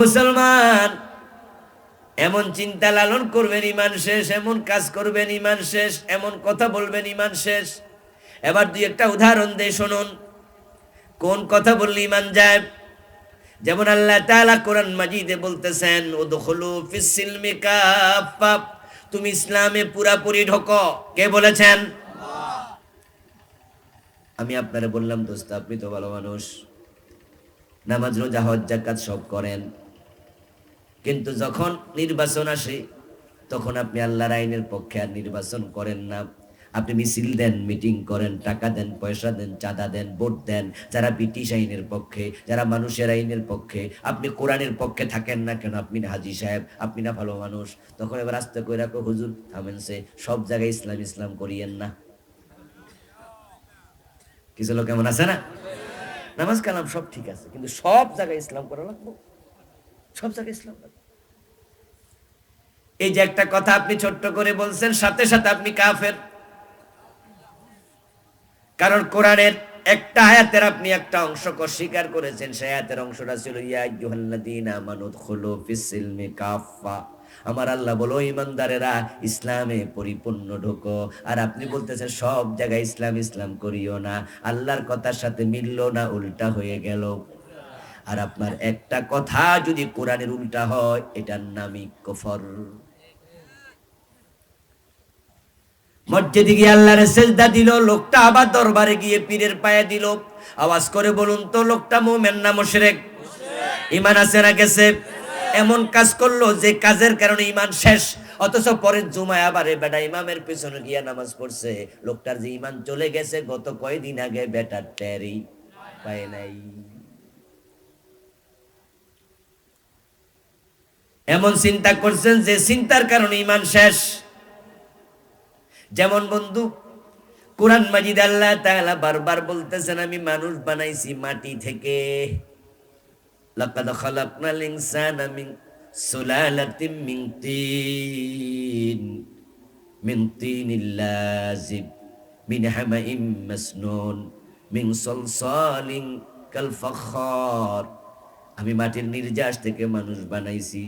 মুসলমান, এমন চিন্তা লালন করবেন, ইমান শেষ, এমন কাজ করবেন, ইমান শেষ, এমন কথা বলবেন, ইমান শেষ। এবার দুই একটা উদাহরণ দিয়ে শুনুন। কোন কথা বললে ইমান যায়? যেমন আল্লাহ তাআলা কোরআন মাজিদে বলতেছেন সিলমি কাফা তুমি ইসলামে পুরাপুরি ঢোকো। কে বলেছেন? আমি আপনারে বললাম, দোস্ত, আপনি তো ভালো মানুষ। নামাজ, রোজা, হজ জাকাত সব করেন। কিন্তু যখন নির্বাচন আসে, তখন আপনি আল্লাহর আইনের পক্ষে আর নির্বাচন করেন না। আপনি মিছিল দেন, মিটিং করেন, টাকা দেন, পয়সা দেন, চাঁদা দেন, ভোট দেন। যারা ব্রিটিশ আইনের পক্ষে, যারা মানুষের আইনের পক্ষে, আপনি কোরআনের পক্ষে থাকেন না কেন? আপনি না হাজি সাহেব, আপনি না ভালো মানুষ। তখন এবার আস্তে করে রাখো, হুজুর, থামেন সে। সব জায়গায় ইসলাম ইসলাম করিয়েন না। কিছু লোক কেমন আছে না? নামাজ কালাম সব ঠিক আছে, কিন্তু সব জায়গায় ইসলাম করা লাগবো। সব জায়গায় ইসলাম লাগবে এই যে একটা কথা আপনি ছোট্ট করে বলছেন, সাথে সাথে আপনি কাফের। কারণ কোরআনের একটা আয়াতের আপনি একটা অংশ স্বীকার করেছেন, সেই আয়াতের অংশটা ছিল কাফা আমার আল্লাহ বলো ইমানদারেরা, ইসলামে পরিপূর্ণ ঢোকো। আর আপনি বলতেছেন, সব জায়গায় ইসলাম ইসলাম করিও না। আল্লাহর কথার সাথে মিললো না, উল্টা হয়ে গেল। আর আপনার একটা কথা যদি কোরআনের উল্টা হয়, এটার নামই কফর। মসজিদে গিয়ে আল্লাহর সেজদা দিল, লোকটা আবার দরবারে গিয়ে পীরের পায়ে দিল। আওয়াজ করে বলুন তো, লোকটা মুমিন না মুশরিক? ইমান আছে না গেছে? এমন কাজ করল যে কাজের কারণে ইমান শেষ। অথচ পরের জুমায় আবার বেটা ইমামের পিছনে গিয়া নামাজ পড়ছে। লোকটার যে ইমান চলে গেছে, গত কয়দিন আগে বেটার টেরি পায় নাই। এমন চিন্তা করছেন যে চিন্তার কারণে ইমান শেষ। যেমন বন্ধু, কোরআন মাজিদ আল্লাহ তাআলা বারবার বলতেছেন, আমি মানুষ বানাইছি মাটি থেকে। লাকাদ খালাকনাল ইনসানা মিন সুলালাতিন মিন তিন, মিন তিনিল লাজিব মিন হামাইম মাসনুন, মিন সলসালিন কাল ফখার। আমি মাটির নির্যাস থেকে মানুষ বানাইছি।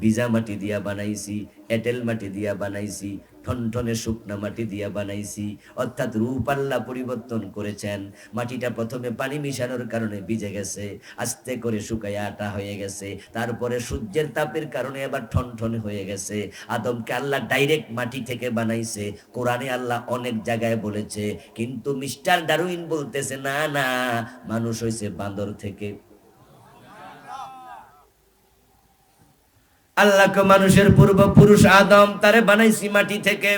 ভিজা মাটি দিয়া বানাইছি, এঁটেল মাটি দিয়া বানাইছি, ঠনঠনে শুকনা মাটি দিয়া বানাইছি। অর্থাৎ রূপ আল্লাহ পরিবর্তন করেছেন। মাটিটা প্রথমে পানি মিশানোর কারণে ভিজে গেছে, আস্তে করে শুকায় আটা হয়ে গেছে। তারপরে সূর্যের তাপের কারণে আবার ঠনঠনে হয়ে গেছে। আদমকে আল্লাহ ডাইরেক্ট মাটি থেকে বানাইছে। কোরআনে আল্লাহ অনেক জায়গায় বলেছে, কিন্তু মিস্টার ডারউইন বলতেছে, না না, মানুষ হয়েছে বান্দর থেকে। আল্লাহকে মানুষের পূর্বপুরুষ আদম তারে বানাইছি মাটি থেকে।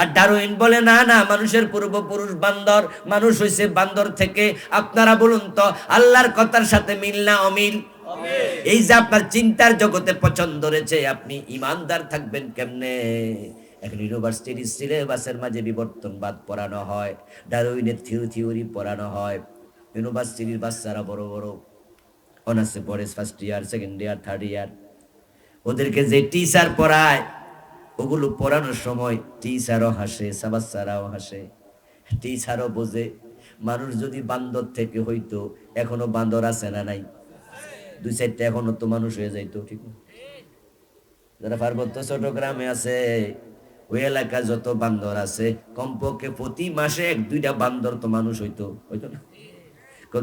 আর ডারউইন বলে না না মানুষের পূর্বপুরুষ বান্দর মানুষ হইছে বান্দর থেকে। আপনারা বলুন তো আল্লাহর কথার সাথে মিল না অমিল? এই যে আপনার চিন্তার জগতে পছন্দ রয়েছে আপনি ইমানদার থাকবেন কেমনে? এখন ইউনিভার্সিটির সিলেবাসের মাঝে বিবর্তনবাদ পড়ানো হয় ডারউইনের থিওরি থিওরি পড়ানো হয়। ইউনিভার্সিটির বাচ্চারা বড় বড়। অনার্সে পড়ে first year second year third year ওদেরকে যে টিচার পড়ায়, ওগুলো পড়ানোর সময় টিচারও হাসে সাবাচ্চারাও হাসে। টিচারও বোঝে, মানুষ যদি বান্দর থেকে হইতো, এখনও বান্দর আছে না নাই? দুই চারটা এখনও তো মানুষ হয়ে যাইতো, ঠিক যারা পার্বত্য চট্টগ্রামে আছে, ওই এলাকা যত বান্দর আছে, কমপক্ষে প্রতি মাসে এক, দুইটা বান্দর তো মানুষ হইতো হইতো না?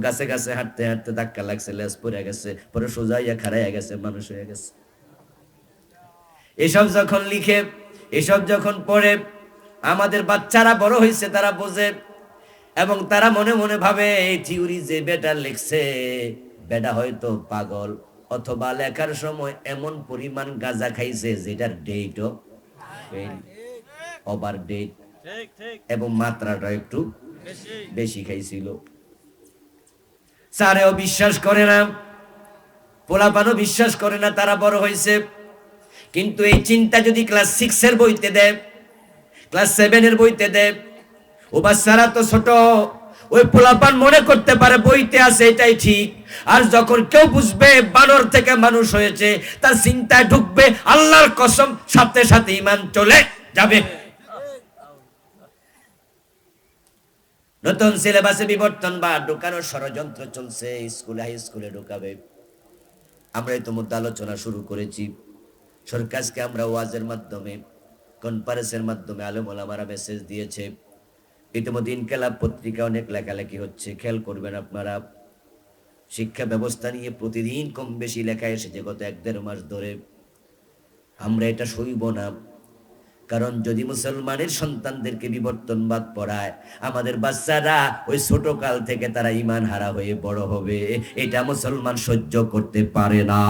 গাছে গাছে হাঁটতে হাঁটতে ধাক্কা লাগছে লেস পড়ে গেছে, পরে সোজাইয়া খারাইয়া গেছে, মানুষ হয়ে গেছে। এসব যখন লিখে, এসব যখন পড়ে, আমাদের বাচ্চারা বড় হয়েছে, তারা বোঝে এবং তারা মনে মনে ভাবে, এই থিওরি যে বেটা লিখছে, বেটা হয়তো পাগল অথবা লেখার সময় এমন পরিমাণ গাঁজা খাইছে যেটার ডেটও ওভার ডেট এবং মাত্রাটা একটু বেশি খাইছিল। স্যারেও বিশ্বাস করে না, পোলাপানও বিশ্বাস করে না, তারা বড় হয়েছে। কিন্তু এই চিন্তা যদি ক্লাস সিক্স এর বইতে দেয় ক্লাস সেভেন এর বইতে দেয়, ও বাচ্চারা তো ছোট, ওই পোলাপান মনে করতে পারে বইতে আছে, এটাই ঠিক। আর যখন কেউ বুঝবে বানর থেকে মানুষ হয়েছে, তার চিন্তায় ঢুকবে, আল্লাহর কসম, সাথে সাথে ইমান চলে যাবে। নতুন সিলেবাসে বিবর্তন বা ঢুকানোর ষড়যন্ত্র চলছে, স্কুলে হাই স্কুলে ঢুকাবে। আমরা ইতিমধ্যে আলোচনা শুরু করেছি। সরকারকে আমরা ওয়াজের মাধ্যমে কনফারেন্সের মাধ্যমে আলম ওলামারা মেসেজ দিয়েছে। ইতিমধ্যে ইনকেলাব পত্রিকা অনেক লেখালেখি হচ্ছে, খেয়াল করবেন আপনারা। শিক্ষা ব্যবস্থা নিয়ে প্রতিদিন কম বেশি লেখা এসেছে গত এক দেড় মাস ধরে। আমরা এটা সইব না। কারণ যদি মুসলমানের সন্তানদেরকে বিবর্তনবাদ পড়ায়, আমাদের বাচ্চারা ওই ছোট কাল থেকে তারা ইমান হারা হয়ে বড় হবে। এটা মুসলমান সহ্য করতে পারে না।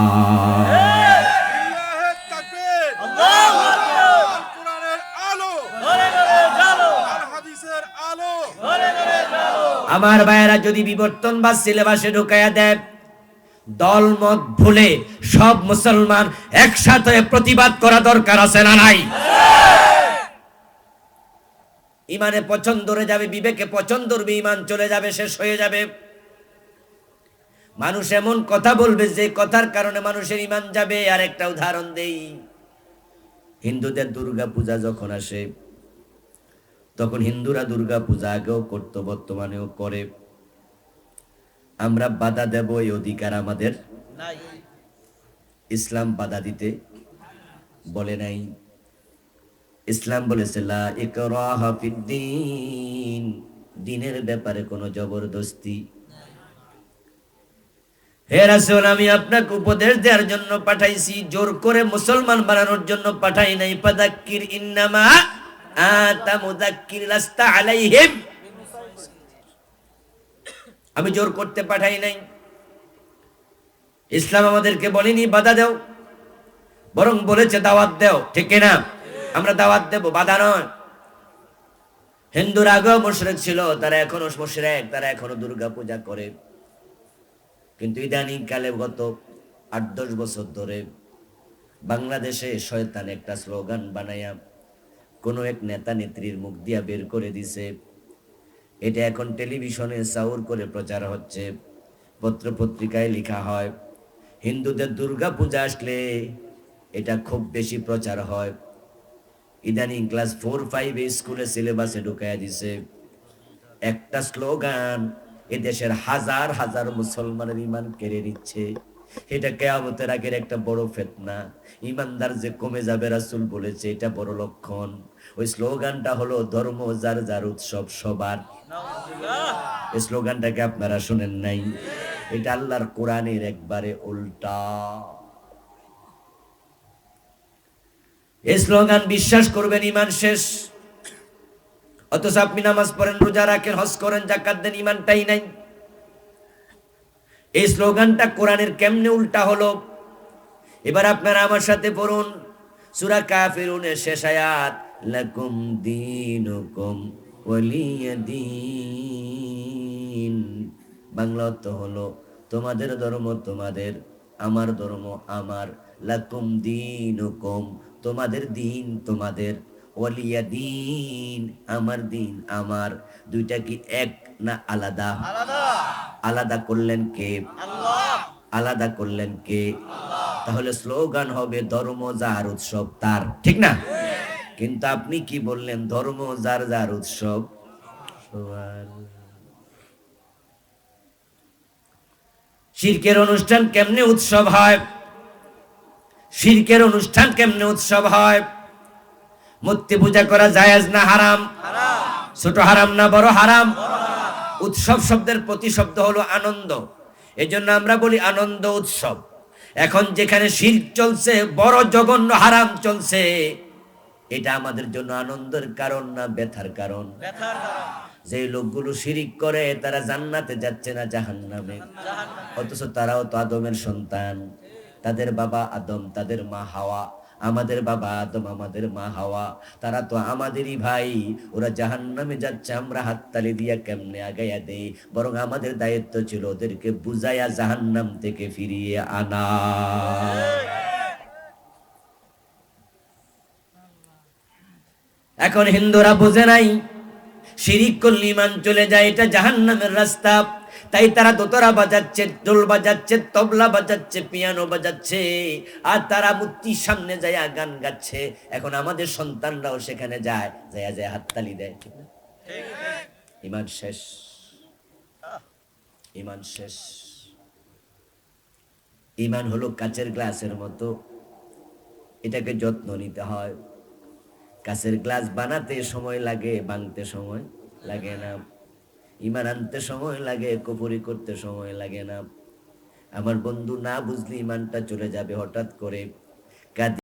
আমার ভাইয়েরা যদি বিবর্তন বা সিলেবাসে ঢুকাইয়া দেয় দলমত ভুলে সব মুসলমান একসাথে প্রতিবাদ করা দরকার আছে না নাই? ইমানে পছন্দ যাবে, বিবেকে পছন্দ ধরবে ইমান চলে যাবে, শেষ হয়ে যাবে। মানুষ এমন কথা বলবে যে কথার কারণে মানুষের ইমান যাবে। আর একটা উদাহরণ দেই। হিন্দুদের দুর্গা পূজা যখন আসে তখন হিন্দুরা দুর্গা পূজা আগেও করতো বর্তমানেও করে। আমরা বাধা দেব এই অধিকার আমাদের। ইসলাম বাধা দিতে বলে নাই। ইসলাম বলেছে লা দিনের ব্যাপারে কোনো জবরদস্তি। হে রাসূল আমি আপনাকে উপদেশ দেওয়ার জন্য পাঠাইছি। জোর করে মুসলমান বানানোর জন্য পাঠাই নাই। ফাদাক্কির ইন্নামা আমি জোর করতে পাঠাই নাই। ইসলাম আমাদেরকে বলেনি, বাধা দেও। বরং বলেছে, দাওয়াত দেও। ঠিক না আমরা দাওয়াত দেব, বাধা নয়। হিন্দুরা আগেও মুশরেক ছিল, তারা এখনও মুশরেক, তারা এখনও দুর্গা পূজা করে। কিন্তু ইদানিং কালে গত আট দশ বছর ধরে বাংলাদেশে শয়তান একটা স্লোগান বানাইয়া কোনো এক নেতা নেত্রীর মুখ দিয়া বের করে দিছে। এটা এখন টেলিভিশনে সাউর করে প্রচার হচ্ছে। পত্র পত্রিকায় লেখা হয়, হিন্দুদের দুর্গা পূজা আসলে এটা খুব বেশি প্রচার হয়। ইদানিং ক্লাস ফোর, ফাইভ স্কুলে সিলেবাসে ঢুকাইয়া দিছে। একটা স্লোগান এদেশের হাজার হাজার মুসলমানের ইমান কেড়ে নিচ্ছে। এটা কেয়ামতের আগের একটা বড় ফেতনা। ইমানদার যে কমে যাবে রাসুল বলেছে এটা বড় লক্ষণ। ওই স্লোগানটা হলো ধর্ম যার যার উৎসব সবার। এই স্লোগানটাকে আপনারা শুনেন নাই? এটা আল্লাহর কোরআনের একবারে উল্টা। এই স্লোগান বিশ্বাস করবেন ইমান শেষ। অথচ আপনি নামাজ পড়েন রোজা রাখেন হজ করেন জাকাত দেন ইমানটাই নাই। এই স্লোগানটা কোরআনের কেমনে উল্টা হলো? এবার আপনারা আমার সাথে পড়ুন। সূরা কাফিরুনের শেষ আয়াত, লাকুম দীনুকুম ওয়ালিয়া দীন। বাংলা অর্থ হলো, তোমাদের ধর্ম তোমাদের, আমার ধর্ম আমার। লাকুম দীনুকুম, তোমাদের দিন তোমাদের। ওয়ালিয়া দিন, আমার দিন আমার। দুইটা কি এক না আলাদা? আলাদা। করলেন কে? আলাদা করলেন কে? তাহলে স্লোগান হবে ধর্ম, যার উৎসব, তার। ঠিক না? কিন্তু আপনি কি বললেন? ধর্ম, যার যার উৎসব? সবার। শিরকের অনুষ্ঠান কেমনে উৎসব হয়? শিরকের অনুষ্ঠান কেমনে উৎসব হয়? মূর্তি পূজা করা জায়েজ না হারাম? ছোট হারাম না বড় হারাম? উৎসব শব্দের প্রতিশব্দ হলো আনন্দ। এজন্য আমরা বলি আনন্দ উৎসব। এখন যেখানে শির চলছে বড় জঘন্য হারাম চলছে এটা আমাদের জন্য আনন্দের কারণ না ব্যথার কারণ? যে লোকগুলো শিরিক করে তারা জান্নাতে যাচ্ছে না জাহান্নামে। অথচ তারাও তো আদমের সন্তান। তাদের বাবা আদম তাদের মা হাওয়া। আমাদের বাবা আদম আমাদের মা হাওয়া। তারা তো আমাদেরই ভাই। ওরা জাহান্নামে যাচ্ছে, আমরা হাততালি দিয়া কেমনে আগাইয়া দেই? বরং আমাদের দায়িত্ব ছিল ওদেরকে বুঝাইয়া জাহান্নাম থেকে ফিরিয়ে আনা। এখন হিন্দুরা বোঝে নাই, শিরিক করলে চলে যায়, এটা জাহান্নামের রাস্তা। তাই তারা দোতরা বাজাচ্ছে, ঢোল বাজাচ্ছে, তবলা বাজাচ্ছে, পিয়ানো বাজাচ্ছে, আর তারা মূর্তির সামনে যায় গান গাচ্ছে। এখন আমাদের সন্তানরাও সেখানে যায় যায় যায় হাততালি দেয়, ঠিক না? ইমান শেষ। ইমান শেষ। ইমান হলো কাচের গ্লাসের মতো। এটাকে যত্ন নিতে হয়। কাচের গ্লাস বানাতে সময় লাগে, ভাঙতে সময় লাগে না। ইমান আনতে সময় লাগে কপুরি করতে সময় লাগে না। আমার বন্ধু না বুঝলে ইমানটা চলে যাবে হঠাৎ করে।